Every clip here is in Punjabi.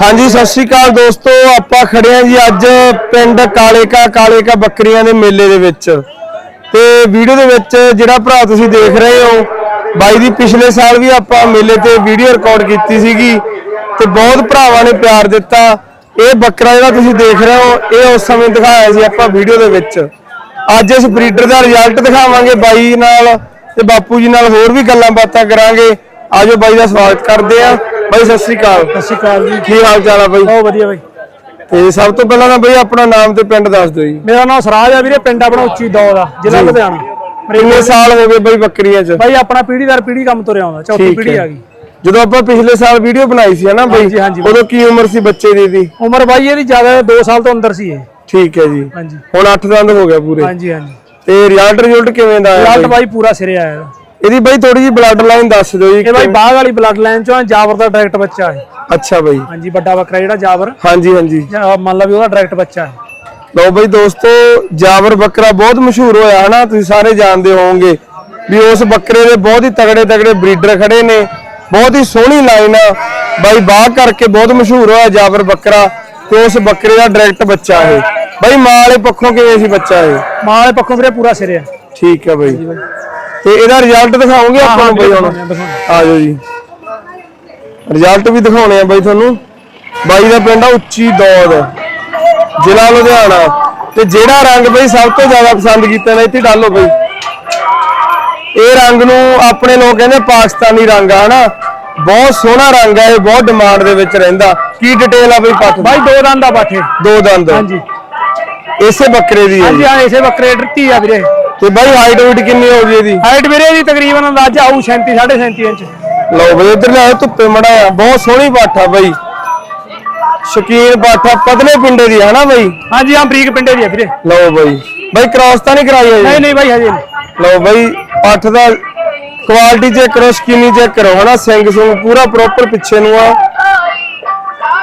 ਹਾਂਜੀ, ਸਤਿ ਸ਼੍ਰੀ ਅਕਾਲ ਦੋਸਤੋ, ਆਪਾਂ ਖੜੇ ਆਂ ਜੀ ਅੱਜ ਪਿੰਡ ਕਾਲੇਕਾ ਕਾਲੇਕਾ ਬੱਕਰੀਆਂ ਦੇ ਮੇਲੇ ਦੇ ਵਿੱਚ। ਤੇ ਵੀਡੀਓ ਦੇ ਵਿੱਚ ਜਿਹੜਾ ਭਰਾ ਤੁਸੀਂ ਦੇਖ ਰਹੇ ਹੋ, ਬਾਈ ਦੀ ਪਿਛਲੇ ਸਾਲ ਵੀ ਆਪਾਂ ਮੇਲੇ ਤੇ ਵੀਡੀਓ ਰਿਕਾਰਡ ਕੀਤੀ ਸੀਗੀ ਤੇ ਬਹੁਤ ਭਰਾਵਾਂ ਨੇ ਪਿਆਰ ਦਿੱਤਾ। ਇਹ ਬੱਕਰਾ ਜਿਹੜਾ ਤੁਸੀਂ ਦੇਖ ਰਹੇ ਹੋ, ਇਹ ਉਸ ਸਮੇਂ ਦਿਖਾਇਆ ਸੀ ਆਪਾਂ ਵੀਡੀਓ ਦੇ ਵਿੱਚ। ਅੱਜ ਇਸ ਬਰੀਡਰ ਦਾ ਰਿਜ਼ਲਟ ਦਿਖਾਵਾਂਗੇ ਬਾਈ ਨਾਲ ਤੇ ਬਾਪੂ ਜੀ ਨਾਲ ਹੋਰ ਵੀ ਗੱਲਾਂ ਬਾਤਾਂ ਕਰਾਂਗੇ। ਆਜੋ ਬਾਈ ਦਾ ਸਵਾਗਤ ਕਰਦੇ ਆਂ ਬਾਈ ਸਤਿ ਸ਼੍ਰੀ ਅਕਾਲ। ਸਤਿ ਸ਼੍ਰੀ ਅਕਾਲ ਜੀ। ਕੀ ਹਾਲ ਚਾਲ ਆ ਬਾਈ? ਬਹੁਤ ਵਧੀਆ ਬਾਈ। ਤੇ ਸਭ ਤੋਂ ਪਹਿਲਾਂ ਤਾਂ ਬਈ ਆਪਣਾ ਨਾਮ ਤੇ ਪਿੰਡ ਦੱਸ ਦਿਓ ਜੀ। ਮੇਰਾ ਨਾਮ ਸਰਾਜ ਆ ਵੀਰੇ ਪਿੰਡ ਆਪਣਾ ਉੱਚੀ ਦੌ ਦਾ ਜ਼ਿਲ੍ਹਾ। ਲੁਧਿਆਣਾ। ਕਿੰਨੇ ਸਾਲ ਹੋ ਗਏ ਬਈ ਬੱਕਰੀਆਂ 'ਚ? ਬਾਈ ਆਪਣਾ ਪੀੜੀ ਦਰ ਪੀੜੀ ਕੰਮ ਤੁਰਿਆ ਆਉਂਦਾ ਚੌਥੀ ਪੀੜੀ। ਆ ਗਈ। ਜਦੋਂ ਆਪਾਂ ਪਿਛਲੇ ਸਾਲ ਵੀਡੀਓ ਬਣਾਈ ਸੀ ਹਨਾ ਬਈ। ਉਦੋਂ ਕੀ ਉਮਰ ਸੀ ਬੱਚੇ ਦੀ ਦੀ ਉਮਰ ਬਾਈ ਇਹਦੀ ਜ਼ਿਆਦਾ 2 ਸਾਲ ਤੋਂ ਅੰਦਰ ਸੀ ਇਹ। ਠੀਕ ਹੈ ਜੀ। ਹਾਂਜੀ। ਹੁਣ 8 ਦੰਦ ਹੋ ਗਿਆ ਪੂਰੇ। ਹਾਂਜੀ ਹਾਂਜੀ। ਤੇ ਰਿਜ਼ਲਟ ਰਿਜ਼ਲਟ ਕਿਵੇਂ ਦਾ ਆਇਆ ਰਿਜ਼ਲਟ? ਬਾਈ ਪੂਰਾ ਸਿਰੇ ਆਇਆ। ਇਹਦਾ। ਬਈ ਥੋੜੀ ਜੀ ਬਲੱਡ ਲਾਈਨ ਦੱਸ ਦਿਓ ਜੀ ਇਹ ਬਾਈ ਬਾਗ ਵਾਲੀ ਬਲੱਡ ਲਾਈਨ ਚੋਂ ਆ, ਜਾਬਰ ਦਾ ਡਾਇਰੈਕਟ ਬੱਚਾ ਹੈ। ਅੱਛਾ ਬਈ। ਹਾਂਜੀ ਵੱਡਾ ਬੱਕਰਾ ਜਿਹੜਾ ਜਾਬਰ। ਹਾਂਜੀ ਹਾਂਜੀ। ਮੰਨ ਲਾ ਵੀ ਉਹਦਾ ਡਾਇਰੈਕਟ ਬੱਚਾ ਹੈ। ਲਓ ਬਈ ਦੋਸਤੋ ਜਾਬਰ ਬੱਕਰਾ ਬਹੁਤ ਮਸ਼ਹੂਰ ਹੋਇਆ ਹਨਾ? ਤੁਸੀਂ ਸਾਰੇ ਜਾਣਦੇ ਹੋਵੋਗੇ ਵੀ ਉਸ ਬੱਕਰੇ ਦੇ ਬਹੁਤ ਹੀ ਤਗੜੇ ਤਗੜੇ ਬਰੀਡਰ ਖੜੇ ਨੇ। ਬਹੁਤ ਹੀ ਸੋਹਣੀ ਲਾਈਨ ਆ। ਬਾਈ ਬਾਹ ਕਰਕੇ ਬਹੁਤ ਮਸ਼ਹੂਰ ਹੋਇਆ ਜਾਬਰ ਬੱਕਰਾ ਤੇ ਉਸ ਬੱਕਰੇ ਦਾ ਡਾਇਰੈਕਟ ਬੱਚਾ ਇਹ। ਬਾਈ ਮਾਂ ਵਾਲੇ ਪੱਖੋਂ ਕਿਵੇਂ ਸੀ ਬੱਚਾ ਇਹ? ਮਾਂ ਵਾਲੇ ਪੱਖੋਂ ਵੀਰੇ ਪੂਰਾ ਸਿਰੇ ਆ। ਠੀਕ ਹੈ ਬਾਈ। ਤੇ ਇਹਦਾ ਰਿਜ਼ਲਟ ਦਿਖਾਓਗੇ ਆਪਾਂ ਨੂੰ ਬਾਈ ਹੁਣ। ਆ ਜਾਓ ਜੀ। ਰਿਜ਼ਲਟ ਵੀ ਦਿਖਾਉਣੇ ਆ ਬਾਈ ਤੁਹਾਨੂੰ। ਬਾਈ ਦਾ ਪਿੰਡ ਆ ਉੱਚੀ ਦੌਦ ਜ਼ਿਲ੍ਹਾ ਲੁਧਿਆਣਾ। ਤੇ ਜਿਹੜਾ ਰੰਗ ਬਈ ਸਭ ਤੋਂ ਜ਼ਿਆਦਾ ਪਸੰਦ ਕੀਤਾ ਨਾ ਇੱਥੇ ਡਾਲੋ ਬਈ। ਇਹ ਰੰਗ ਨੂੰ ਆਪਣੇ ਲੋਕ ਕਹਿੰਦੇ ਪਾਕਿਸਤਾਨੀ ਰੰਗ ਆ ਹਨਾ? ਬਹੁਤ ਸੋਹਣਾ ਰੰਗ ਆ ਇਹ ਬਹੁਤ ਡਿਮਾਂਡ ਦੇ ਵਿੱਚ ਰਹਿੰਦਾ। ਕੀ ਡਿਟੇਲ ਆ ਬਈ ਪੱਟ ਬਾਈ ਦੋ ਦੰਦ ਦਾ ਪਾਠੇ ਦੋ। ਦੰਦ। ਹਾਂਜੀ। ਇਸੇ ਬੱਕਰੇ ਦੀ ਹੈ ਹਾਂਜੀ। ਹਾਂ ਇਸੇ ਬੱਕਰੇ ਡਰਤੀ ਆ ਵੀਰੇ। ਤੇ ਬਾਈ ਹਾਈਟ weight ਕਿੰਨੀ ਹੋ ਗਈ ਇਹਦੀ? ਹਾਈਟ ਵੀਰੇ ਦੀ ਤਕਰੀਬਨ ਅੰਦਾਜ਼ਾ ਆਊ 37 37.5 ਇੰਚ। ਲਓ ਬਈ ਇਧਰ ਲੈ ਧੁੱਪੇ ਮੜਾਇਆ ਬਹੁਤ ਸੋਹਣੀ ਪਾਠਾ ਬਈ। ਸ਼ਕੀਨ ਪਾਠਾ ਪਤਲੇ ਪਿੰਡੇ ਦੀ ਹੈ ਨਾ ਬਈ? ਹਾਂਜੀ ਹਾਂ ਬਰੀਕ ਪਿੰਡੇ ਦੀ ਆ ਵੀਰੇ। ਲਓ ਬਈ। ਬਈ ਕ੍ਰਾਸ ਤਾਂ ਨਹੀਂ ਕਰਾਈ ਨਹੀਂ ਹੈ ਨਹੀਂ ਬਾਈ ਹਜੇ ਨਹੀਂ। ਲਓ ਬਈ ਪੱਠ ਦਾ ਕੁਆਲਿਟੀ ਚੈੱਕ ਕਰੋ ਸਕੀਨੀ ਚੈੱਕ ਕਰੋ ਹਨਾ? ਸਿੰਘ ਸੁੰਗ ਪੂਰਾ ਪ੍ਰੋਪਰ ਪਿੱਛੇ ਨੂੰ ਆ।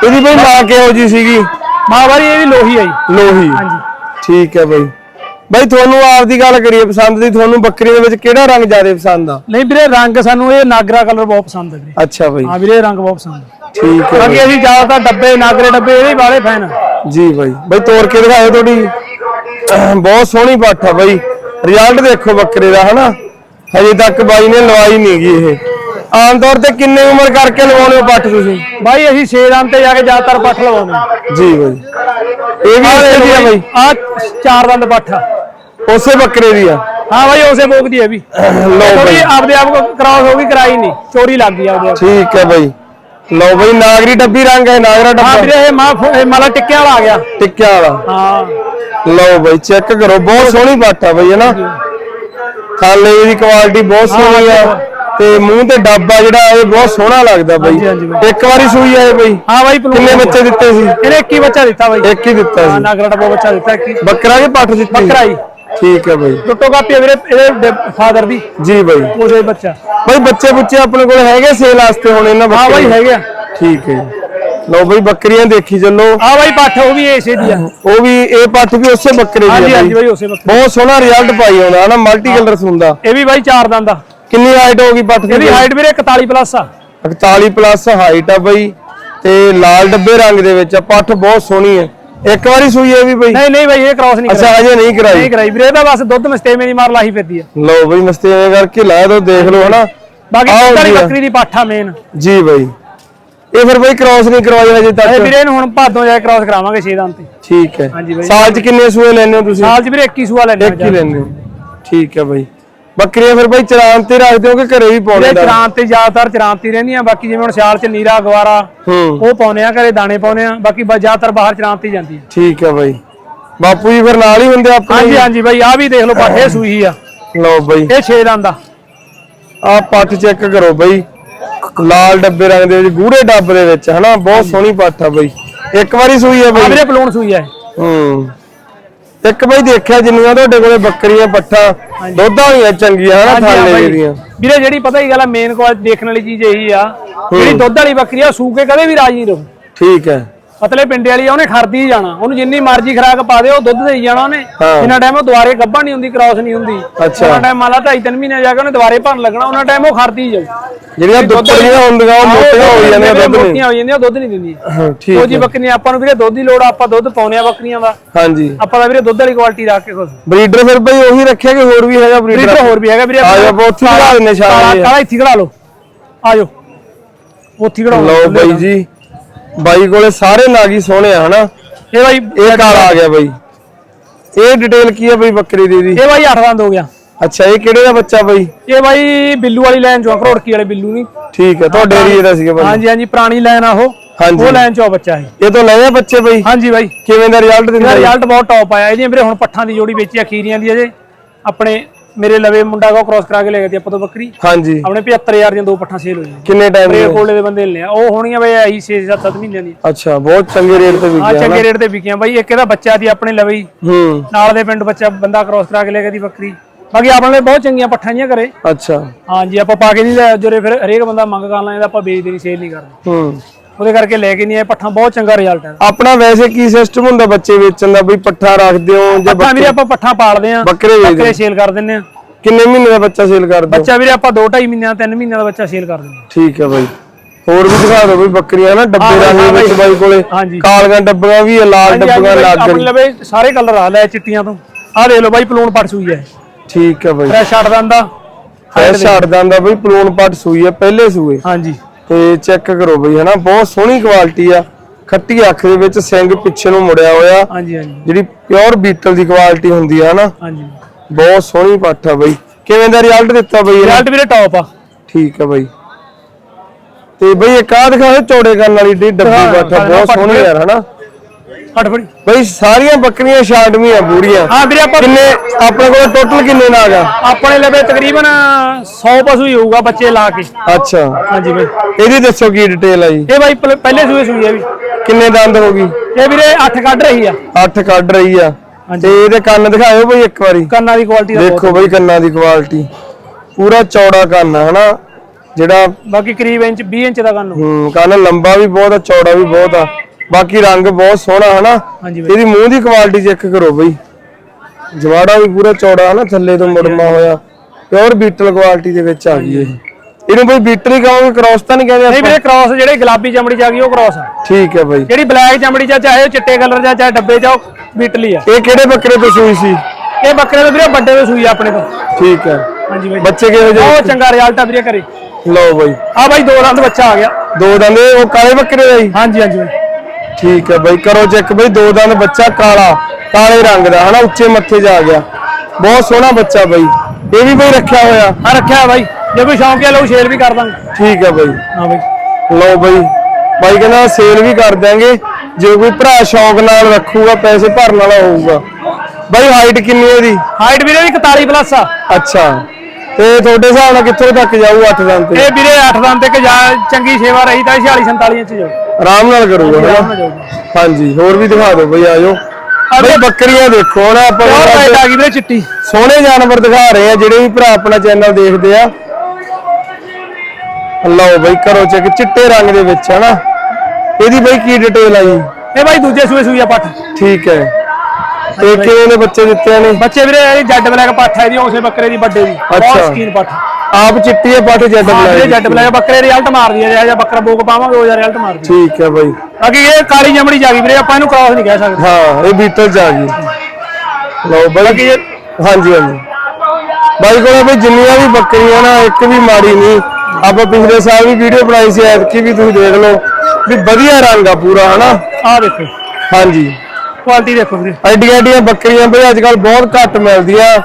ਇਹਦੀ ਬਈ ਮਾਂ ਕਿਹੋ ਜੀ ਸੀਗੀ? ਮਾਂ ਇਹਦੀ ਲੋਹੀ ਆ ਜੀ। ਲੋਹੀ। ਹਾਂਜੀ। ਠੀਕ ਹੈ ਬਈ। ਬਈ ਤੁਹਾਨੂੰ ਆਪ ਦੀ ਗੱਲ ਕਰੀਏ ਪਸੰਦ ਦੀ ਤੁਹਾਨੂੰ ਬੱਕਰੀ ਦੇ ਵਿੱਚ ਕਿਹੜਾ ਰੰਗ ਜ਼ਿਆਦਾ ਪਸੰਦ ਆ? ਨਹੀਂ ਵੀਰੇ ਰੰਗ ਸਾਨੂੰ ਇਹ ਨਾਗਰਾ ਕਲਰ ਬਹੁਤ ਪਸੰਦ ਹੈ ਵੀਰੇ। ਅੱਛਾ ਬਈ। ਹਾਂ ਵੀਰੇ ਇਹ ਰੰਗ ਬਹੁਤ ਪਸੰਦ ਹੈ ਠੀਕ ਹੈ ਬਾਕੀ ਅਸੀਂ ਜ਼ਿਆਦਾਤਰ ਡੱਬੇ ਨਾਗਰੇ ਡੱਬੇ ਇਹਦੇ ਵਾਲੇ ਫੈਨ ਜੀ ਬਾਈ। ਬਾਈ ਤੋੜ ਕੇ ਦਿਖਾਓ ਤੁਹਾਡੀ। ਬਹੁਤ ਸੋਹਣੀ ਪੱਠ ਆ ਬਾਈ। ਰਿਜ਼ਲਟ ਦੇਖੋ ਬੱਕਰੇ ਦਾ ਹਨਾ? ਹਜੇ ਤੱਕ ਬਾਈ ਨੇ ਲਵਾਈ ਨਹੀਂ ਗਈ ਇਹ। ਆਮ ਤੌਰ ਤੇ ਕਿੰਨੇ ਉਮਰ ਕਰਕੇ ਲਵਾਉਣੇ ਹੋ ਪੱਠ ਤੁਸੀਂ? ਬਾਈ ਅਸੀਂ 6 ਰਨ ਤੇ ਜਾ ਕੇ ਜ਼ਿਆਦਾਤਰ ਪੱਠ ਲਵਾਉਂਦੇ ਹਾਂ। ਜੀ ਬਾਈ। ਇਹ ਵੀ ਆ ਬਾਈ। ਆ ਚਾਰ ਦੰਦ ਪੱਠ ਆ। ਉਸੇ ਬੱਕਰੇ ਦੀ ਆ। ਹਾਂ ਬਾਈ ਉਸੇ ਬੋਕ ਦੀ ਹੈ ਵੀ। ਲਓ ਬਾਈ। ਆਪਦੇ ਆਪ ਕ੍ਰਾਸ ਹੋ ਗਈ ਕਰਾਈ ਨਹੀਂ। ਚੋਰੀ ਲੱਗ ਗਈ ਆਪਦੇ ਆਪ। ਠੀਕ ਹੈ ਬਾਈ। ਲਓ ਬਾਈ ਨਾਗਰੀ ਡੱਬੀ ਰੰਗ ਹੈ ਨਾਗਰਾ ਹਾਂ ਡੱਬਾ ਵੀਰੇ ਇਹ ਮਾਂ ਇਹ ਮਾਲਾ ਟਿੱਕਿਆਂ ਵਾਲਾ ਆ ਗਿਆ। ਟਿੱਕਿਆ ਵਾਲਾ। ਹਾਂ। ਲਓ ਬਾਈ ਚੈੱਕ ਕਰੋ। ਬਹੁਤ ਸੋਹਣੀ ਪੱਠ ਆ ਬਾਈ ਹਨਾ ਥਾਲੇ ਦੀ ਕੁਆਲਿਟੀ ਬਹੁਤ ਸੋਹਣੀ ਆ। ਤੇ ਮੂੰਹ ਤੇ ਡੱਬਾ ਜਿਹੜਾ ਇਹ ਬਹੁਤ ਸੋਹਣਾ ਲੱਗਦਾ ਬਾਈ। ਇੱਕ ਵਾਰੀ ਸੂਈ ਆ ਇਹ ਬਾਈ। ਹਾਂ ਬਾਈ ਕਿੰਨੇ ਬੱਚੇ ਦਿੱਤੇ ਸੀ? ਇਹਨੇ ਇੱਕ ਹੀ ਬੱਚਾ ਦਿੱਤਾ ਬਾਈ। ਇੱਕ ਹੀ ਦਿੱਤਾ ਹਾਂ ਸੀ। ਨਾਗਰਾ ਡੱਬਾ ਬੱਚਾ ਦਿੱਤਾ ਇੱਕ ਹੀ। ਬੱਕਰਾ ਕੇ ਪੱਠ ਦਿੱਤੀ? ਬੱਕਰਾ ਜੀ ਠੀਕ ਹੈ ਬਾਈ। ਟੁੱਟੋ ਕਾਪੀ ਆ ਵੀਰੇ ਇਹਦੇ ਫਾਦਰ ਦੀ। ਜੀ ਬਾਈ। ਉਹਦੇ ਬੱਚਾ। ਬਾਈ ਬੱਚੇ ਬੁੱਚੇ ਆਪਣੇ ਕੋਲ ਹੈਗੇ ਸੇਲ ਵਾਸਤੇ ਹੁਣ ਇਹਨਾਂ ਹਾਂ ਬਾਈ? ਹੈਗੇ ਆ। ਠੀਕ ਹੈ। ਲਓ ਬਾਈ ਬੱਕਰੀਆਂ ਦੇਖੀ ਚੱਲੋ। ਆ ਬਾਈ ਪੱਠ ਉਹ ਵੀ ਇਸੇ ਦੀ ਆ। ਉਹ ਵੀ ਇਹ ਪੱਠ ਵੀ ਉਸੇ ਬੱਕਰੇ ਦੀ ਹਾਂਜੀ ਹੈ ਹਾਂਜੀ ਬਾਈ। ਉਸੇ ਬੱਕਰੇ ਬਹੁਤ ਸੋਹਣਾ ਰਿਜ਼ਲਟ ਪਾਈ ਆਉਂਦਾ ਹਨਾ ਮਲਟੀ ਕਲਰ ਹੁੰਦਾ ਇਹ ਵੀ ਬਾਈ ਚਾਰ ਦੰਦ ਆ। ਕਿੰਨੀ ਹਾਈਟ ਹੋਗੀ ਪੱਠ ਦੀ? ਇਹਦੀ ਹਾਈਟ ਵੀਰੇ 41 ਪਲੱਸ ਆ। 41 ਪਲੱਸ ਹਾਈਟ ਆ ਬਾਈ। ਤੇ ਲਾਲ ਡੱਬੇ ਰੰਗ ਦੇ ਵਿੱਚ ਆ ਪੱਠ ਬਹੁਤ ਸੋਹਣੀ ਹੈ। ਇੱਕ ਵਾਰੀ ਸੂਈ ਹੈ ਵੀ ਬਾਈ? ਨਹੀਂ ਨਹੀਂ ਬਾਈ ਇਹ ਕ੍ਰਾਸ ਨਹੀਂ ਅੱਛਾ ਅਜੇ ਨਹੀਂ ਕਰਾਈ। ਨਹੀਂ ਕਰਾਈ ਵੀਰੇ ਇਹਦਾ ਬਸ ਦੁੱਧ ਮਸਤੇਵੇਂ ਦੀ ਮਾਰ ਲਾਹੀ ਫਿਰਦੀ ਆ। ਲਓ ਬਾਈ ਮਸਤੇਵੇਂ ਕਰਕੇ ਲਾਇਆ ਦੋ ਦੇਖ ਲਓ ਹਨਾ? ਬਾਕੀ ਆ। ਬੱਕਰੀ ਦੀ ਪਾਠਾ ਮੇਨ ਜੀ ਬਾਈ। ਇਹ ਫਿਰ ਬਾਈ ਕ੍ਰਾਸ ਨਹੀਂ ਕਰਵਾਈ ਹਜੇ ਇਹ ਤੱਕ ਵੀਰੇ ਨੂੰ ਹੁਣ ਭਾਦੋਂ ਜਾ ਕੇ ਕ੍ਰਾਸ ਕਰਾਵਾਂਗੇ 6 ਦੰਦ ਤੇ। ਠੀਕ ਹੈ। ਹਾਂਜੀ ਬਾਈ। ਸਾਲ ਚ ਕਿੰਨੇ ਸੂਏ ਲੈਣੇ ਹੋ ਤੁਸੀਂ? ਸਾਲ ਚ ਵੀਰੇ 21 ਸੂਆ ਲੈਣੇ ਹੀ ਲੈਣੇ ਹੋ। ਠੀਕ ਹੈ ਬਾਈ। ਬੱਕਰੀਆਂ ਫਿਰ ਬਾਈ ਚਰਾਨ ਤੇ ਰੱਖਦੇ ਹੋ ਕਿ ਘਰੇ ਵੀ ਪਾਉਣੇ ਵੀਰੇ ਦਾ ਚਰਾਂ ਤੇ ਜ਼ਿਆਦਾਤਰ ਚਰਾਂ ਤੇ ਹੀ ਰਹਿੰਦੀਆਂ ਬਾਕੀ ਜਿਵੇਂ ਹੁਣ ਸਿਆਲ ਚ ਨੀਰਾ ਗਵਾਰਾ ਹੂੰ। ਉਹ ਪਾਉਨੇ ਆ ਘਰੇ ਦਾਣੇ ਪਾਉਨੇ ਆ ਬਾਕੀ ਜ਼ਿਆਦਾਤਰ ਬਾਹਰ ਚਰਾਂ ਤੇ ਹੀ ਜਾਂਦੀ ਆ। ਠੀਕ ਹੈ ਬਾਈ। ਬਾਪੂ ਜੀ ਫਿਰ ਨਾਲ ਹੀ ਹੁੰਦੇ ਆਪਣੇ? ਹਾਂਜੀ ਹਾਂਜੀ ਬਾਈ ਆ ਵੀ ਦੇਖ ਲਓ ਪਾਠੇ ਸੂਈ ਆ। ਲਓ ਬਾਈ। ਇਹ 6 ਦੰਦ ਆ। ਆ ਪੱਟ ਚੈੱਕ ਕਰੋ ਬਾਈ। ਲਾਲ ਡੱਬੇ ਰੰਗ ਦੇ ਵਿੱਚ ਗੂੜੇ ਡੱਬ ਦੇ ਵਿੱਚ ਹਨਾ? ਬਹੁਤ ਸੋਹਣੀ ਪੱਟ ਆ ਬਾਈ। ਇੱਕ ਵਾਰੀ ਸੂਈ ਹੈ ਆ ਬਾਈ। ਵੀਰੇ ਪਲੂਣ ਸੂਈ ਆ ਹੂੰ। ਇੱਕ ਬਾਈ ਦੇਖਿਆ ਜਿੰਨੀਆਂ ਤੁਹਾਡੇ ਕੋਲੇ ਬੱਕਰੀਆਂ ਪੱਠਾ ਦੁੱਧਾਂ ਹੋਈਆਂ ਚੰਗੀਆਂ ਹਨਾ ਥਾਲੇ। ਦੀਆਂ ਵੀਰੇ ਜਿਹੜੀ ਪਤਾ ਹੀ ਗੱਲ ਆ ਮੇਨ ਕੁਆਲਿਟੀ ਦੇਖਣ ਵਾਲੀ ਚੀਜ਼ ਇਹੀ ਆ। ਜਿਹੜੀ ਦੁੱਧ ਵਾਲੀ ਬੱਕਰੀ ਆ ਸੂ ਕੇ ਕਦੇ ਵੀ ਰਾਜੀ ਨਹੀਂ ਰਹੂ। ਠੀਕ ਹੈ। ਪਤਲੇ ਪਿੰਡੇ ਵਾਲੀ ਆ ਉਹਨੇ ਖਰਦੀ ਜਾਣਾ। ਉਹਨੂੰ ਜਿੰਨੀ ਮਰਜ਼ੀ ਖਰਾਕ ਪਾ ਦੇ ਉਹ ਦੁੱਧ ਦੇਈ ਜਾਣਾ ਉਹਨੇ। ਜਿੰਨਾ ਟਾਈਮ ਉਹ ਦੁਬਾਰੇ ਗੱਭਾ ਨਹੀਂ ਹੁੰਦੀ ਕ੍ਰਾਸ ਨਹੀਂ ਹੁੰਦੀ। ਉਹਨਾਂ ਟਾਈਮ ਮਾਲਾ ਢਾਈ ਤਿੰਨ ਮਹੀਨੇ ਜਾ ਕੇ ਉਹਨੇ ਦੁਬਾਰੇ ਭਰਨ ਲੱਗਣਾ ਉਹਨਾਂ ਟਾਈਮ ਉਹ ਖਰਦੀ ਜਾਊ। ਜਿਹੜੀਆਂ ਦੁੱਧੜੀਆਂ ਹੁੰਦੀਆਂ ਉਹ ਮੋਟੀਆਂ ਹੋ ਜਾਂਦੀਆਂ ਦੁੱਧ ਨਹੀਂ। ਮੋਟੀਆਂ ਹੋ ਜਾਂਦੀਆਂ ਦੁੱਧ ਨਹੀਂ ਦਿੰਦੀਆਂ ਹਾਂ ਉਹ ਠੀਕ ਜੀ ਬੱਕਰੀਆਂ ਆਪਾਂ ਨੂੰ ਵੀਰੇ ਦੁੱਧ ਦੀ ਲੋੜ ਆ, ਆਪਾਂ ਦੁੱਧ ਪਾਉਨੇ ਆ ਬੱਕਰੀਆਂ ਦਾ। ਹਾਂਜੀ। ਆਪਾਂ ਦਾ ਵੀਰੇ ਦੁੱਧ ਵਾਲੀ ਕੁਆਲਿਟੀ ਰੱਖ ਕੇ ਖੁਸ਼ ਬਰੀਡਰ ਫਿਰ ਬਈ ਉਹੀ ਰੱਖਿਆ ਕਿ ਹੋਰ ਵੀ ਹੈਗਾ ਬਰੀਡਰ? ਹੋਰ ਵੀ ਹੈਗਾ ਵੀਰੇ ਆ ਆਪਾਂ ਉੱਥੇ ਖੜਾ ਦਿੰਨੇ ਸ਼ਾਮ ਨੂੰ ਕਾਲਾ ਇੱਥੇ ਖੜਾ ਲਓ। ਆ ਜਾਓ। ਉੱਥੇ ਖੜਾ ਲਓ ਬਾਈ ਜੀ। ਬਾਈ ਕੋਲੇ ਸਾਰੇ ਨਾਗੀ ਸੋਹਣੇ ਆ ਹਨਾ? ਇਹ ਬਾਈ ਇਹ ਕਾਲਾ ਆ ਗਿਆ ਬਾਈ। ਇਹ ਡਿਟੇਲ ਕੀ ਹੈ ਬਾਈ ਬੱਕਰੀ ਦੀ ਦੀ ਇਹ ਬਾਈ 8 ਦੰਦ ਹੋ ਗਿਆ। ਅੱਛਾ ਇਹ ਕਿਹੜੇ ਦਾ ਬੱਚਾ ਬਾਈ? ਇਹ ਬਾਈ ਬਿੱਲੂ ਵਾਲੀ ਲਾਈਨ ਚੋਂ ਕਰੋੜਕੀ ਵਾਲੇ ਬਿੱਲੂ ਨਹੀਂ ਠੀਕ ਹੈ ਤੁਹਾਡੇ ਏਰੀਏ ਦਾ ਸੀਗਾ ਬਾਈ। ਹਾਂਜੀ ਹਾਂਜੀ ਪੁਰਾਣੀ ਲਾਈਨ ਆ ਉਹ। ਹਾਂਜੀ। ਉਹ ਲਾਈਨ ਚੋਂ ਬੱਚਾ ਇਹ। ਇਹ ਤੋਂ ਲਏ ਆ ਬੱਚੇ ਬਾਈ? ਹਾਂਜੀ ਬਾਈ। ਕਿਵੇਂ ਦਾ ਰਿਜ਼ਲਟ ਦਿੰਦਾ? ਰਿਜ਼ਲਟ ਬਹੁਤ ਟੌਪ ਆਇਆ। ਇਹਦੀਆਂ ਵੀਰੇ ਹੁਣ ਪੱਠਾਂ ਦੀ ਜੋੜੀ ਵੇਚੀ ਆ ਖੀਰੀਆਂ ਦੀ ਅਜੇ। ਆਪਣੇ ਮੇਰੇ ਲਵੇ ਮੁੰਡਾ ਕੋ ਕ੍ਰਾਸ ਕਰਾ ਕੇ ਲੈ ਗਏ ਤੇ ਆਪਾਂ ਤੋਂ ਬੱਕਰੀ। ਹਾਂਜੀ। ਆਪਣੇ 75000 ਦੀਆਂ ਦੋ ਪੱਠਾਂ ਸੇਲ ਹੋਈਆਂ ਕਿੰਨੇ ਟਾਈਮ ਦੇ ਕੋਲੇ ਦੇ ਬੰਦੇ ਲਿਆ। ਉਹ ਹੋਣੀਆਂ ਬਈ ਆਹੀ 6-7 ਮਹੀਨਿਆਂ ਦੀ ਅੱਛਾ ਬਹੁਤ ਚੰਗੇ ਰੇਟ ਤੇ ਵਿਕਿਆ ਚੰਗੇ ਰੇਟ ਤੇ ਵਿਕੀਆਂ। ਬਾਈ ਇੱਕ ਇਹਦਾ ਬੱਚਾ ਦੀ ਆਪਣੇ ਲਵੇ ਹੀ। ਹੂੰ। ਨਾਲ ਦੇ ਪਿੰਡ ਬੱਚਾ ਬੰਦਾ ਕ੍ਰਾਸ ਕਰਾ ਕੇ ਲੈ ਗਿਆ ਦੀ ਬੱਕਰੀ। ਬਾਕੀ ਆਪਣੇ ਲਈ ਬਹੁਤ ਚੰਗੀਆਂ ਪੱਠਾਂ ਜੀਆਂ ਘਰੇ। ਅੱਛਾ। ਹਾਂਜੀ ਆਪਾਂ ਪਾ ਕੇ ਨਹੀਂ ਲੈ ਜਰੇ ਫਿਰ ਹਰੇਕ ਬੰਦਾ ਮੰਗ ਕਰ ਲੈਂਦਾ ਆਪਾਂ ਵੇਚਦੇ ਨਹੀਂ ਸੇਲ ਨਹੀਂ ਕਰਦੇ। ਹੂੰ। ਉਹਦੇ ਕਰਕੇ ਲੈ ਕੇ ਨਹੀਂ ਆਏ ਪੱਠਾਂ ਬਹੁਤ ਚੰਗਾ ਰਿਜ਼ਲਟ ਹੈ। ਆਪਣਾ ਵੈਸੇ ਕੀ ਸਿਸਟਮ ਹੁੰਦਾ ਬੱਚੇ ਵੇਚਣ ਦਾ ਬਈ ਪੱਠਾ ਰੱਖਦੇ ਹੋ ਜਾਂ ਪੱਠਾਂ ਵੀਰੇ ਆਪਾਂ ਪੱਠਾਂ ਪਾਲਦੇ ਆਂ ਬੱਕਰੇ ਬੱਕਰੇ ਸੇਲ ਕਰ ਦਿੰਨੇ ਆ ਕਿੰਨੇ ਮਹੀਨੇ ਦਾ ਬੱਚਾ ਸੇਲ ਕਰਦੇ ਹੋ ਬੱਚਾ ਵੀਰੇ ਆਪਾਂ 2.5 ਮਹੀਨਿਆਂ 3 ਮਹੀਨਿਆਂ ਦਾ ਬੱਚਾ ਸੇਲ ਕਰ ਦਿੰਦੇ ਆ ਠੀਕ ਹੈ ਬਾਈ। ਹੋਰ ਵੀ ਦਿਖਾ ਦਿਓ ਬਈ ਬੱਕਰੀਆਂ ਨਾ ਡੱਬੇ ਹਾਂ, ਰੰਗ ਹਾਂ ਵਿੱਚ ਬਾਈ। ਕੋਲੇ। ਕਾਲੀਆਂ ਡੱਬੀਆਂ ਵੀ ਆ ਲਾਲ ਡੱਬੀਆਂ ਲੱਗ ਆਪਣੇ ਗਈ ਲਵੇ ਸਾਰੇ ਕਲਰ ਆ ਲੈ ਚਿੱਟੀਆਂ ਤੋਂ। ਆਹ ਦੇਖ ਲਓ ਬਾਈ ਪਲੂਣ ਪੱਟ ਸੂਈ ਹੈ। ਠੀਕ ਹੈ ਬਾਈ। ਫਰੈਸ਼ ਛੱਡ ਦਿੰਦਾ ਇਹ ਛੱਡ ਦਿੰਦਾ ਬਈ ਪਲੂਣ ਪੱਟ ਸੂਈ ਹੈ ਪਹਿਲੇ ਸੂਏ। ਹਾਂਜੀ। ਤੇ ਚੈੱਕ ਕਰੋ ਬਈ ਹਨਾ? ਬਹੁਤ ਸੋਹਣੀ ਕੁਆਲਿਟੀ ਆ। ਖੱਟੀ ਅੱਖ ਦੇ ਵਿੱਚ ਸਿੰਗ ਪਿੱਛੇ ਨੂੰ ਮੁੜਿਆ ਹੋਇਆ। ਹਾਂਜੀ ਹਾਂਜੀ। ਜਿਹੜੀ ਪਿਓਰ ਬੀਟਲ ਦੀ ਕੁਆਲਿਟੀ ਹੁੰਦੀ ਆ ਹਨਾ? ਹਾਂਜੀ। ਬਹੁਤ ਸੋਹਣੀ ਪੱਠ ਆ ਬਈ। ਕਿਵੇਂ ਦਾ ਰਿਜ਼ਲਟ ਦਿੱਤਾ ਬਈ? ਰਿਜ਼ਲਟ ਵੀਰੇ ਟੌਪ ਆ। ਠੀਕ ਆ ਬਈ। ਤੇ ਬਈ ਇੱਕ ਆਹ ਦਿਖਾਓ ਚੌੜੇ ਕਰਨ ਵਾਲੀ ਡੀ ਡੱਬੀ ਪੱਠ ਆ, ਬਹੁਤ ਸੋਹਣੀ। ਯਾਰ ਹਨਾ? ਫੜੀ ਬਈ ਸਾਰੀਆਂ ਬੱਕਰੀਆਂ ਛਾਂਟਵੀਆਂ ਪੂਰੀਆਂ। ਹਾਂ ਵੀਰੇ ਆਪਾਂ ਕਿੰਨੇ ਆਪਣੇ ਕੋਲ ਟੋਟਲ ਕਿੰਨੇ ਨਾਗ ਆ? ਆਪਣੇ ਲਵੇ ਤਕਰੀਬਨ 100 ਪਸ਼ੂ ਹੀ ਹੋਊਗਾ ਬੱਚੇ ਲਾ ਕੇ। ਅੱਛਾ। ਹਾਂਜੀ ਬਾਈ। ਇਹਦੀ ਦੱਸੋ ਕੀ ਡਿਟੇਲ ਆ ਜੀ? ਇਹ ਬਾਈ ਪਹਿਲੇ- ਸੂਏ ਸੂਈ ਹੈ ਵੀ। ਕਿੰਨੇ ਦੰਦ ਹੋ ਗਈ? ਇਹ ਵੀਰੇ 8 ਕੱਢ ਰਹੀ ਆ। 8 ਕੱਢ ਰਹੀ ਆ। ਤੇ ਇਹਦੇ ਕੰਨ ਦਿਖਾਇਓ ਬਈ ਇੱਕ ਵਾਰੀ। ਕੰਨਾਂ ਦੀ ਕੁਆਲਿਟੀ ਦੇਖੋ ਬਈ ਕੰਨਾਂ ਦੀ ਕੁਆਲਿਟੀ ਪੂਰਾ ਚੌੜਾ ਕੰਨ ਆ ਹਨਾ? ਜਿਹੜਾ ਬਾਕੀ ਕਰੀਬ ਇੰਚ 20 ਇੰਚ ਦਾ ਕੰਨ। ਹੂੰ ਕੰਨ ਲੰਬਾ ਵੀ ਬਹੁਤ ਆ ਚੌੜਾ ਵੀ ਬਹੁਤ ਆ। ਬਾਕੀ ਰੰਗ ਬਹੁਤ ਸੋਹਣਾ ਹਨਾ। ਹਾਂਜੀ ਬਾਈ। ਇਹਦੀ ਮੂੰਹ ਦੀ ਕੁਆਲਿਟੀ ਚੈੱਕ ਕਰੋ ਬਈ। ਜਵਾੜਾ ਵੀ ਪੂਰਾ ਚੌੜਾ ਹਨਾ ਥੱਲੇ ਤੋਂ ਮੁੜਮਾ ਹੋਇਆ। ਪਿਓਰ ਬੀਟਲ ਕੁਆਲਿਟੀ ਦੇ ਵਿੱਚ ਆ ਗਈ ਇਹ। ਇਹਨੂੰ ਬਈ ਬੀਟਲ ਹੀ ਕਹੋਗੇ ਕ੍ਰਾਸ ਤਾਂ ਨਹੀਂ ਕਹਿੰਦੇ ਨਹੀਂ ਵੀਰੇ ਕ੍ਰਾਸ ਜਿਹੜੇ ਗੁਲਾਬੀ ਚਮੜੀ ਚ ਆ ਗਈ ਉਹ ਕ੍ਰਾਸ ਆ। ਠੀਕ ਹੈ ਬਈ। ਜਿਹੜੀ ਬਲੈਕ ਚਮੜੀ ਚ ਚਾਹੇ ਉਹ ਚਿੱਟੇ ਕਲਰ ਆ, ਚਾਹੇ ਡੱਬੇ ਚ ਉਹ ਬੀਟਲੀ ਆ। ਇਹ ਕਿਹੜੇ ਬੱਕਰੇ ਤੋਂ ਸੂਈ ਸੀ? ਇਹ ਬੱਕਰੇ ਦੇ ਵੀਰੇ ਵੱਡੇ ਦੇ ਸੂਈ ਆ ਆਪਣੇ ਤੋਂ। ਠੀਕ ਹੈ। ਹਾਂਜੀ ਬਾਈ। ਬੱਚੇ ਕਿਹੋ ਜਿਹੇ? ਬਹੁਤ ਚੰਗਾ ਰਿਜ਼ਲਟ ਆ ਵੀਰੇ ਘਰੇ। ਲਓ ਬਈ। ਆ ਬਾਈ ਦੋ ਦੰਦ ਬੱਚਾ ਆ ਗਿਆ। ਦੋ ਦੰਦ ਉਹ ਕਾਲੇ ਬੱਕਰੇ ਦਾ ਜੀ? ਹਾਂਜੀ ਹਾਂਜੀ ਬਾਈ। ਠੀਕ ਹੈ ਬਈ ਕਰੋ ਚੈੱਕ ਬਈ ਦੋ ਦੰਦ ਬੱਚਾ ਕਾਲਾ ਕਾਲੇ ਰੰਗ ਦਾ ਹਨਾ ਉੱਚੇ ਮੱਥੇ 'ਚ ਆ ਗਿਆ। ਬਹੁਤ ਸੋਹਣਾ ਬੱਚਾ ਬਈ ਇਹ ਵੀ ਬਈ ਰੱਖਿਆ ਹੋਇਆ। ਆ ਰੱਖਿਆ ਬਾਈ। ਜੇ ਕੋਈ ਸ਼ੌਂਕ ਹੈ ਲਓ ਸ਼ੇਅਰ ਵੀ ਕਰ ਦਾਂਗੇ। ਠੀਕ ਹੈ ਬਈ। ਹਾਂ ਬਾਈ। ਲਓ ਬਈ ਬਾਈ ਕਹਿੰਦਾ ਸੇਲ ਵੀ ਕਰ ਦਿਆਂਗੇ। ਜੇ ਕੋਈ ਭਰਾ ਸ਼ੌਂਕ ਨਾਲ ਰੱਖੂਗਾ ਪੈਸੇ ਭਰਨ ਵਾਲਾ ਹੋਊਗਾ। ਬਾਈ ਹਾਈਟ ਕਿੰਨੀ ਹੈ ਇਹਦੀ? ਹਾਈਟ ਵੀਰੇ ਦੀ 41 ਪਲੱਸ ਆ। ਅੱਛਾ। ਤੇ ਤੁਹਾਡੇ ਹਿਸਾਬ ਨਾਲ ਕਿੱਥੋਂ ਤੱਕ ਜਾਊ 8 ਦੰਦ ਤੇ? ਇਹ ਵੀਰੇ 8 ਦੰਦ ਤੱਕ ਜਾ ਚੰਗੀ ਸੇਵਾ ਰਹੀ ਤਾਂ 46 47 ਇੰਚ ਜਾਊ। ਆਰਾਮ ਨਾਲ ਕਰੂਗਾ ਹਨਾ? ਹਾਂਜੀ ਹੋਰ ਵੀ ਦਿਖਾ ਦਿਓ ਬਈ ਆਜੋ ਬਈ ਬੱਕਰੀਆਂ ਦੇਖੋ ਨਾ ਆਪਾਂ ਹੋਰ ਆ ਗਈ ਵੀਰੇ ਚਿੱਟੀ। ਸੋਹਣੇ ਜਾਨਵਰ ਦਿਖਾ ਰਹੇ ਆ ਜਿਹੜੇ ਵੀ ਭਰਾ ਆਪਣਾ ਚੈਨਲ ਦੇਖਦੇ ਆ। ਲਓ ਬਈ ਕਰੋ ਚੈੱਕ ਚਿੱਟੇ ਰੰਗ ਦੇ ਵਿੱਚ ਹੈ ਨਾ ਇਹਦੀ ਬਈ ਕੀ ਡਿਟੇਲ ਆ ਜੀ? ਇਹ ਬਾਈ ਦੂਜੇ ਸੂਏ ਸੂਈ ਆ ਪੱਠ। ਠੀਕ ਹੈ। ਤੇ ਕਿਵੇਂ ਬੱਚੇ ਦਿੱਤੇ ਨੇ? ਬੱਚੇ ਵੀਰੇ ਇਹ ਜੱਡ ਬਲੈਕ ਪੱਠ ਹੈ ਦੀ ਉਸੇ ਬੱਕਰੇ ਦੀ ਵੱਡੇ ਦੀ। ਬਹੁਤ ਅੱਛਾ। ਸਕੀਨ ਪੱਠ। ਆਪ ਚਿੱਟੀ ਹੈ ਪੱਟ ਵੀਰੇ ਬਲਾਈ ਜੱਡ ਬਲੈਕ ਬੱਕਰੇ ਰਿਜ਼ਲਟ ਮਾਰਦੀ ਹੈ ਜਿਹਾ ਬੱਕਰਾ ਬੋਕ ਪਾਵਾਂਗੇ ਉਹ ਜਿਹਾ ਰਿਜ਼ਲਟ ਮਾਰਦੀ ਠੀਕ ਹੈ ਬਈ। ਬਾਕੀ ਇਹ ਕਾਲੀ ਜਮੜੀ ਜਾ ਗਈ ਵੀਰੇ ਆਪਾਂ ਇਹਨੂੰ ਕ੍ਰਾਸ ਨਹੀਂ ਕਹਿ ਸਕਦੇ। ਹਾਂ ਇਹ ਬੀਟਲ ਆ ਗਈ। ਲਓ ਬਈ। ਹਾਂਜੀ ਹਾਂਜੀ। ਬਾਈ ਕੋਲੇ ਬਈ ਜਿੰਨੀਆਂ ਵੀ ਬੱਕਰੀਆਂ ਨਾ ਇੱਕ ਵੀ ਮਾੜੀ ਨਹੀਂ। ਆਪਾਂ ਪਿਛਲੇ ਸਾਲ ਵੀ ਵੀਡੀਓ ਬਣਾਈ ਸੀ ਐਤਕੀ ਵੀ ਤੁਸੀਂ ਦੇਖ ਲਓ ਵੀ ਵਧੀਆ ਰੰਗ ਆ ਪੂਰਾ ਹਨਾ? ਆਹ ਦੇਖੋ। ਹਾਂਜੀ। ਕੁਆਲਿਟੀ ਦੇਖੋ ਵੀਰੇ। ਐਡੀਆਂ ਐਡੀਆਂ ਬੱਕਰੀਆਂ ਬਈ ਅੱਜ ਕੱਲ ਬਹੁਤ ਘੱਟ ਮਿਲਦੀਆਂ।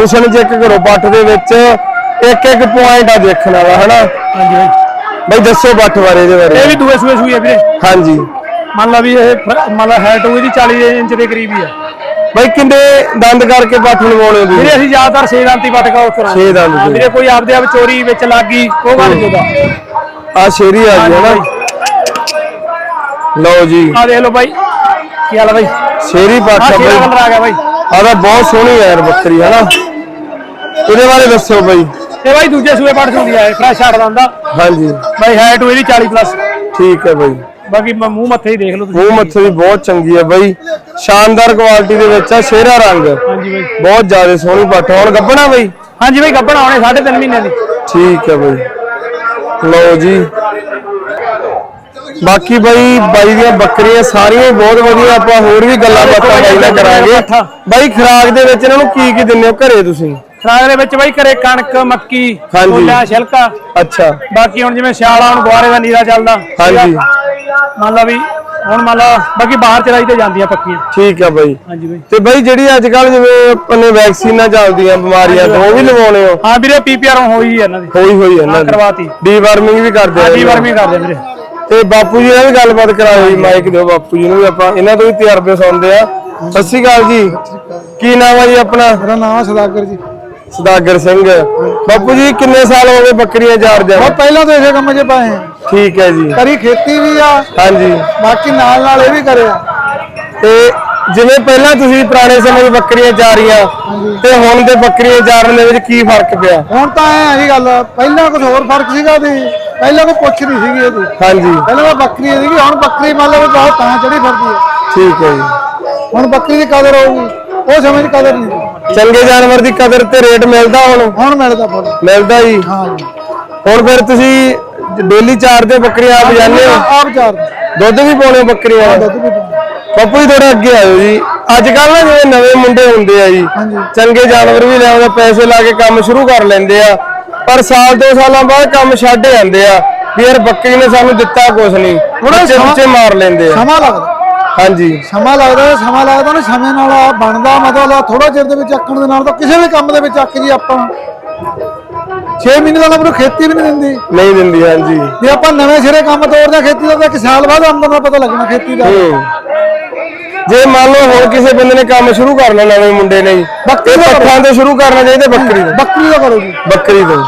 ਹੁਸਨ ਚੈੱਕ ਕਰੋ ਪੱਠ ਦੇ ਵਿੱਚ। ਇੱਕ ਇੱਕ ਪੁਆਇੰਟ ਆ ਦੇਖਣ ਵਾਲਾ ਹਨਾ? ਹਾਂਜੀ ਬਾਈ ਬਈ ਦੱਸੋ ਪੱਠ ਬਾਰੇ ਇਹਦੇ ਇਹ ਬਾਰੇ ਵੀ ਦੂਏ ਸੂਏ ਹੈ ਵੀਰੇ। ਹਾਂਜੀ। ਮੰਨ ਲਾ ਵੀ ਇਹ ਫ- ਮੰਨ ਲਾ ਹੈਟ ਹੋਈ ਦੀ 40 ਇੰਚ ਦੇ ਕਰੀਬ ਹੀ ਆ। ਬਈ ਕਿੰਨੇ ਦੰਦ ਕਰਕੇ ਪੱਠ ਲਵਾਉਣੇ ਹੋ ਵੀਰੇ ਤੁਸੀਂ ਅਸੀਂ ਜ਼ਿਆਦਾਤਰ 6 ਦੰਤੀ ਪੱਟ ਕਾ ਕਰਾਂਗੇ। ਛੇ ਦੰਦ ਦੇ। ਵੀਰੇ ਕੋਈ ਆਪਦੇ ਆਪ ਚੋਰੀ ਵਿੱਚ ਲੱਗ ਗਈ ਉਹ ਗੱਲ ਨਹੀਂ ਆ ਸ਼ੇਰੀ ਆ ਗਈ ਹਨਾ? ਲਓ ਜੀ। ਆ ਦੇਖ ਲਓ ਬਾਈ। ਕੀ ਹਾਲ ਆ ਬਾਈ? ਸ਼ੇਰੀ ਪੱਠ ਆ ਆ ਸ਼ੇਰਾ ਬਈ। ਕਲਰ ਆ ਗਿਆ ਬਾਈ। ਆ ਤਾਂ ਬਹੁਤ ਸੋਹਣੀ ਹੈ ਯਾਰ ਬੱਕਰੀ ਹਨਾ? ਇਹਦੇ ਬਾਰੇ ਦੱਸੋ ਬਈ। ਇਹ ਬਾਈ ਦੂਜੇ ਸੂਏ ਪੱਟ ਸੁਣਦੀ ਆ ਫਰੈਸ਼ ਛੱਡ ਦਿੰਦਾ ਹਾਂਜੀ। ਬਾਈ ਹੈਟ ਹੋਈ ਦੀ 40 ਪਲੱਸ ਠੀਕ ਹੈ ਬਈ। ਬਾਕੀ ਮੂੰਹ ਮੱਥੇ ਹੀ ਦੇਖ ਲਓ ਤੁਸੀਂ। ਮੂੰਹ ਮੱਥੇ ਦੀ ਬਹੁਤ ਚੰਗੀ ਹੈ ਬਾਈ। ਸ਼ਾਨਦਾਰ ਕੁਆਲਿਟੀ ਦੇ ਵਿੱਚ ਆ ਸ਼ੇਰਾ ਰੰਗ। ਹਾਂਜੀ ਬਾਈ। ਬਹੁਤ ਜ਼ਿਆਦਾ ਸੋਹਣੀ ਪੱਠ। ਹੁਣ ਗੱਬਣਾ ਬਾਈ? ਹਾਂਜੀ ਬਾਈ ਗੱਬਣ ਆਉਣੇ 3.5 ਮਹੀਨਿਆਂ ਦੀ। ਠੀਕ ਹੈ ਬਾਈ। ਲਓ ਜੀ। ਬਾਕੀ ਬਾਈ ਬਾਈ ਦੀਆਂ ਬੱਕਰੀਆਂ ਸਾਰੀਆਂ ਹੀ ਬਹੁਤ ਵਧੀਆ। ਆਪਾਂ ਹੋਰ ਵੀ ਗੱਲਾਂ ਬਾਤਾਂ ਬਾਈ ਨਾਲ ਕਰਾਂਗੇ। ਬਾਈ ਖਰਾਕ ਦੇ ਵਿੱਚ ਇਹਨਾਂ ਨੂੰ ਕੀ ਕੀ ਦਿੰਦੇ ਹੋ ਘਰੇ ਤੁਸੀਂ? ਖਰਾਕ ਦੇ ਵਿੱਚ ਬਾਈ ਘਰੇ ਕਣਕ ਮੱਕੀ ਹਾਂਜੀ। ਛਿਲਕਾ। ਅੱਛਾ। ਬਾਕੀ ਹੁਣ ਜਿਵੇਂ ਸਿਆਲਾ ਹੁਣ ਗੁਆਰੇ ਦਾ ਨੀਰਾ ਚੱਲਦਾ। ਹਾਂਜੀ। ਮੰਨ ਲਾ ਵੀ ਹੁਣ ਮੰਨ ਲਾ ਬਾਕੀ ਬਾਹਰ ਚਰਾਈ ਤੇ ਜਾਂਦੀਆਂ ਪੱਕੀਆਂ। ਠੀਕ ਹੈ ਬਾਈ। ਹਾਂਜੀ ਬਾਈ। ਤੇ ਬਾਈ ਜਿਹੜੀ ਅੱਜ ਕੱਲ ਜਿਵੇਂ ਆਪਣੇ ਵੈਕਸੀਨਾਂ ਚੱਲਦੀਆਂ ਬਿਮਾਰੀਆਂ ਤੋਂ ਉਹ ਵੀ ਲਵਾਉਣੇ ਹੋ? ਹਾਂ ਵੀਰੇ ਪੀਪੀਆਰ ਹੋਈ ਹੈ ਇਹਨਾਂ ਦੀ। ਹੋਈ ਹੋਈ ਹੈ ਇਹਨਾਂ ਦੀ। ਕਰਵਾਤੀ। ਡੀਵਾਰਮਿੰਗ ਵੀ ਕਰਦੇ ਆ ਵਾਰ ਵੀ ਕਰਦੇ ਵੀਰੇ। ਤੇ ਬਾਪੂ ਜੀ ਨਾਲ ਵੀ ਗੱਲਬਾਤ ਕਰਾਓ ਜੀ ਮਾਈਕ ਦਿਓ ਬਾਪੂ ਜੀ ਨੂੰ ਵੀ ਆਪਾਂ। ਇਹਨਾਂ ਤੋਂ ਵੀ ਤਜਰਬੇ ਸੁਣਦੇ ਆ। ਸਤਿ ਸ਼੍ਰੀ ਅਕਾਲ ਜੀ। ਕੀ ਨਾਮ ਹੈ ਜੀ ਆਪਣਾ? ਮੇਰਾ ਨਾਮ ਹੈ ਸਦਾਗਰ ਜੀ। ਸਦਾਗਰ ਸਿੰਘ। ਬਾਪੂ ਜੀ ਕਿੰਨੇ ਸਾਲ ਹੋ ਗਏ ਬੱਕਰੀਆਂ ਚਾਰਦਿਆਂ ਉਹ ਨੂੰ? ਪਹਿਲਾਂ ਤੋਂ ਇਸੇ ਕੰਮ 'ਚ ਪਏ ਹਾਂ। ਠੀਕ ਹੈ ਜੀ। ਕਰੀ ਖੇਤੀ ਵੀ ਆ। ਹਾਂਜੀ। ਬਾਕੀ ਨਾਲ ਨਾਲ ਇਹ ਵੀ ਕਰਿਆ। ਤੇ ਜਿਵੇਂ ਪਹਿਲਾਂ ਤੁਸੀਂ ਪੁਰਾਣੇ ਸਮੇਂ 'ਚ ਬੱਕਰੀਆਂ ਚਾਰੀਆਂ ਤੇ ਹੁਣ ਦੇ ਬੱਕਰੀਆਂ ਚਾਰਨ ਦੇ ਵਿੱਚ ਕੀ ਫ਼ਰਕ ਪਿਆ? ਹੁਣ ਤਾਂ ਐ ਆ ਜੀ ਗੱਲ ਪਹਿਲਾਂ ਕੁਝ ਹੋਰ ਫ਼ਰਕ ਸੀਗਾ ਤੇ ਪਹਿਲਾਂ ਕੋਈ ਪੁੱਛ ਨਹੀਂ ਸੀਗੀ ਇਹਦੀ। ਹਾਂਜੀ। ਪਹਿਲਾਂ ਤਾਂ ਬੱਕਰੀ ਸੀਗੀ ਹੁਣ ਬੱਕਰੀ ਮੰਨ ਲਓ ਬਹੁਤ ਤਾਂ ਚੜੀ ਫਿਰਦੀ ਹੈ ਠੀਕ ਹੈ ਜੀ। ਹੁਣ ਬੱਕਰੀ ਦੀ ਕਦਰ ਹੋਊਗੀ ਉਹ ਸਮੇਂ 'ਚ ਕਦਰ ਨਹੀਂ। ਚੰਗੇ ਜਾਨਵਰ ਦੀ ਕਦਰ ਤੇ ਰੇਟ ਮਿਲਦਾ ਹੁਣ? ਹੁਣ ਮਿਲਦਾ ਫੁੱਲ। ਮਿਲਦਾ ਜੀ? ਹਾਂ। ਜੀ ਹੁਣ ਫਿਰ ਤੁਸੀਂ ਡੇਲੀ ਚਾਰਦੇ ਬੱਕਰੀਆਂ ਆਪ ਜਾਂਦੇ ਹੋ? ਆਪ ਚਾਰ ਦੁੱਧ ਵੀ ਪਾਉਣੇ ਬੱਕਰੀਆਂ ਦਾ ਦੁੱਧ ਵੀ ਪਾਉਂਦੇ। ਜੀ ਥੋੜਾ ਅੱਗੇ ਆਇਓ ਜੀ। ਅੱਜ ਕੱਲ ਨਾ ਜਿਵੇਂ ਨਵੇਂ ਮੁੰਡੇ ਹੁੰਦੇ ਆ ਜੀ ਹਾਂਜੀ। ਚੰਗੇ ਜਾਨਵਰ ਵੀ ਲਿਆਉਂਦੇ ਪੈਸੇ ਲਾ ਕੇ ਕੰਮ ਸ਼ੁਰੂ ਕਰ ਲੈਂਦੇ ਆ। ਪਰ ਸਾਲ ਦੋ ਸਾਲਾਂ ਬਾਅਦ ਕੰਮ ਛੱਡ ਜਾਂਦੇ ਆ ਵੀ ਯਾਰ ਬੱਕਰੀ ਨੇ ਸਾਨੂੰ ਦਿੱਤਾ ਕੁਝ ਨਹੀਂ ਬੱਚੇ ਸਮਾਂ- ਬੱਚੇ ਮਾਰ ਲੈਂਦੇ ਆ। ਸਮਾਂ ਲੱਗਦਾ। ਹਾਂਜੀ। ਸਮਾਂ ਲੱਗਦਾ ਸਮਾਂ ਲੱਗਦਾ ਨਾ ਸਮੇਂ ਨਾਲ ਆ ਬਣਦਾ ਮਤਲਬ ਥੋੜਾ ਚਿਰ ਦੇ ਵਿੱਚ ਅੱਕਣ ਦੇ ਨਾਲ ਤਾਂ ਕਿਸੇ ਵੀ ਕੰਮ ਦੇ ਵਿੱਚ ਅੱਕ ਜੀ ਆਪਾਂ। 6 ਮਹੀਨੇ ਦਾ ਆਪਾਂ ਖੇਤੀ ਵੀ ਨਹੀਂ ਦਿੰਦੀ। ਨਹੀਂ ਦਿੰਦੀ ਹਾਂਜੀ। ਜੇ ਆਪਾਂ ਨਵੇਂ ਸਿਰੇ ਕੰਮ ਤੋਰਦੇ ਹਾਂ ਖੇਤੀ ਦਾ ਤਾਂ ਇੱਕ ਸਾਲ ਬਾਅਦ ਆਮਦਨ ਦਾ ਪਤਾ ਲੱਗਣਾ ਖੇਤੀ ਦਾ। ਹੂੰ। ਜੇ ਮੰਨ ਲਓ ਹੁਣ ਕਿਸੇ ਬੰਦੇ ਨੇ ਕੰਮ ਸ਼ੁਰੂ ਕਰਨਾ ਨਵੇਂ ਮੁੰਡੇ ਨੇ ਜੀ ਬੱਕਰੀ ਇਹ ਦਾ। ਪੱਠਾਂ ਤੋਂ ਸ਼ੁਰੂ ਕਰਨਾ ਚਾਹੀਦਾ ਬੱਕਰੀ ਤੋਂ। ਬੱਕਰੀ ਦਾ ਕਰੋ ਜੀ। ਬੱਕਰੀ ਤੋਂ।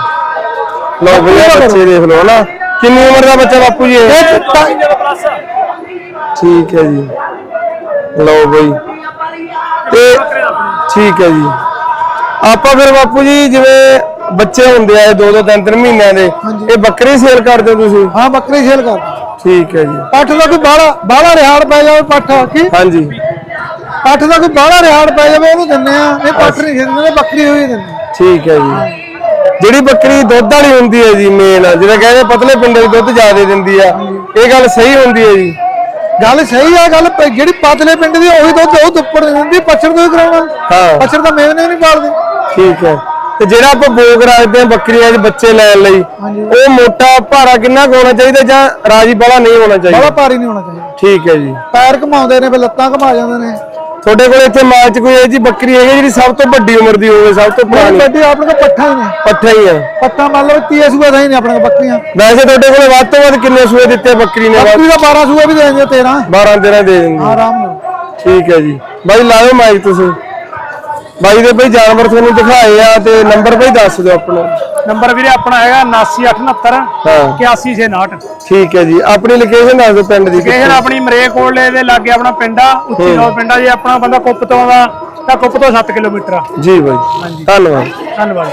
ਲਓ ਬਈ ਆਹ ਬੱਚੇ ਦੇਖ ਲਓ ਨਾ। ਕਿੰਨੀ ਉਮਰ ਦਾ ਬੱਚਾ ਬਾਪੂ ਜੀ ਇਹ? ਠੀਕ ਹੈ ਜੀ। ਲਓ ਬਈ। ਤੇ ਠੀਕ ਹੈ ਜੀ। ਆਪਾਂ ਫਿਰ ਬਾਪੂ ਜੀ ਜਿਵੇਂ ਬੱਚੇ ਹੁੰਦੇ ਆ ਇਹ ਦੋ ਦੋ ਤਿੰਨ ਤਿੰਨ ਮਹੀਨਿਆਂ ਦੇ ਇਹ ਬੱਕਰੀ ਸੇਲ ਕਰਦੇ ਹੋ ਤੁਸੀਂ? ਹਾਂ ਬੱਕਰੀ ਸੇਲ ਕਰ ਠੀਕ ਹੈ ਜੀ। ਪੱਠ ਦਾ ਕੋਈ ਬਾਹਲਾ ਬਾਹਲਾ ਰਿਹਾੜ ਪੈ ਜਾਵੇ ਪੱਠ ਕੀ? ਹਾਂਜੀ। ਪੱਠ ਦਾ ਕੋਈ ਬਾਹਲਾ ਰਿਹਾੜ ਪੈ ਜਾਵੇ ਉਹਨੂੰ ਦਿੰਨੇ ਆ ਇਹ ਪੱਠ ਨਹੀਂ ਦਿੰਦੇ ਬੱਕਰੀ ਹੋਈ ਦਿੰਦੇ ਠੀਕ ਹੈ ਜੀ। ਜਿਹੜੀ ਬੱਕਰੀ ਦੁੱਧ ਵਾਲੀ ਹੁੰਦੀ ਹੈ ਜੀ ਮੇਨ ਜਿਹੜਾ ਕਹਿੰਦੇ ਪਤਲੇ ਪਿੰਡੇ ਦੀ ਦੁੱਧ ਜ਼ਿਆਦਾ ਦਿੰਦੀ ਆ ਇਹ ਗੱਲ ਸਹੀ ਹੁੰਦੀ ਹੈ ਜੀ। ਗੱਲ ਸਹੀ ਆ ਗੱਲ ਪ- ਜਿਹੜੀ ਪਾਤਲੇ ਪਿੰਡ ਦੀ ਉਹੀ ਦੁੱਧ ਉਹ ਦੁੱਪੜ ਦਿੰਦੀ ਪੱਛੜ ਤੋਂ ਹੀ ਕਰਾਉਣਾ। ਹਾਂ। ਪੱਛੜ ਤਾਂ ਮੇਵਨੇ ਨਹੀਂ ਪਾਲਦੇ ਠੀਕ ਹੈ। ਤੇ ਜਿਹੜਾ ਆਪਾਂ ਭੋਗ ਰੱਖਦੇ ਆ ਬੱਕਰੀਆਂ ਦੇ ਬੱਚੇ ਲੈਣ ਲਈ ਉਹ ਮੋਟਾ ਭਾਰਾ ਕਿੰਨਾ ਕੁ ਹੋਣਾ ਚਾਹੀਦਾ ਜਾਂ ਰਾਜੀ ਬਾਲਾ ਨਹੀਂ ਹੋਣਾ ਚਾਹੀਦਾ? ਭਾਰੀ ਨਹੀਂ ਹੋਣਾ ਚਾਹੀਦਾ। ਠੀਕ ਹੈ ਜੀ। ਪੈਰ ਘਮਾਉਂਦੇ ਨੇ ਫਿਰ ਲੱਤਾਂ ਘਮਾ ਜਾਂਦੇ ਨੇ। ਤੁਹਾਡੇ ਕੋਲ ਇੱਥੇ ਮਾਲ ਚ ਕੋਈ ਇਹ ਜੀ ਬੱਕਰੀ ਹੈਗੀ ਜਿਹੜੀ ਸਭ ਤੋਂ ਵੱਡੀ ਉਮਰ ਦੀ ਹੋਵੇ ਸਭ ਤੋਂ ਪੁਰਾਣੀ? ਵੱਡੀ ਆਪਣੇ ਕੋਲ ਪੱਠਾ ਹੀ ਨੇ। ਪੱਠਾ ਹੀ ਆ। ਪੱਠਾ ਮੰਨ ਲਓ 30 ਸੂਏ ਦਾ ਹੀ ਨੇ ਆਪਣੇ ਕੋਲ ਬੱਕਰੀਆਂ। ਵੈਸੇ ਤੁਹਾਡੇ ਕੋਲ ਵੱਧ ਤੋਂ ਵੱਧ ਕਿੰਨੇ ਸੂਏ ਦਿੱਤੇ ਬੱਕਰੀ ਨੇ? ਬੱਕਰੀ ਦਾ 12 ਸੂਏ ਵੀ ਦੇ ਦਿੰਦੇ 13 12 13 ਦੇ ਦਿੰਦੀ ਆਰਾਮ ਨਾਲ। ਠੀਕ ਹੈ ਜੀ। ਬਾਈ ਲਾਇਓ ਮਾਈਕ ਤੁਸੀਂ। ਬਾਈ ਦੇ ਬਈ ਜਾਨਵਰ ਤੁਹਾਨੂੰ ਦਿਖਾਏ ਆ ਤੇ ਨੰਬਰ ਬਈ ਦੱਸ ਦਿਓ ਆਪਣਾ। ਨੰਬਰ ਵੀਰੇ ਆਪਣਾ ਹੈਗਾ 7869 ਹਾਂ। 8169 ਠੀਕ ਹੈ ਜੀ ਆਪਣੀ ਲੋਕੇਸ਼ਨ ਦੱਸ ਦਿਓ ਪਿੰਡ ਦੀ ਇਹ ਆਪਣੀ ਮਰੇ ਕੋਲੇ ਦੇ ਲਾਗੇ ਆਪਣਾ ਪਿੰਡ ਆ ਉੱਚੀ ਨੌ ਪਿੰਡ ਆ। ਜੇ ਆਪਣਾ ਬੰਦਾ ਕੁੱਪ ਤੋਂ ਆਉਂਦਾ ਤਾਂ ਕੁੱਪ ਤੋਂ 7 ਕਿਲੋਮੀਟਰ ਆ। ਜੀ ਬਾਈ ਧੰਨਵਾਦ। ਧੰਨਵਾਦ।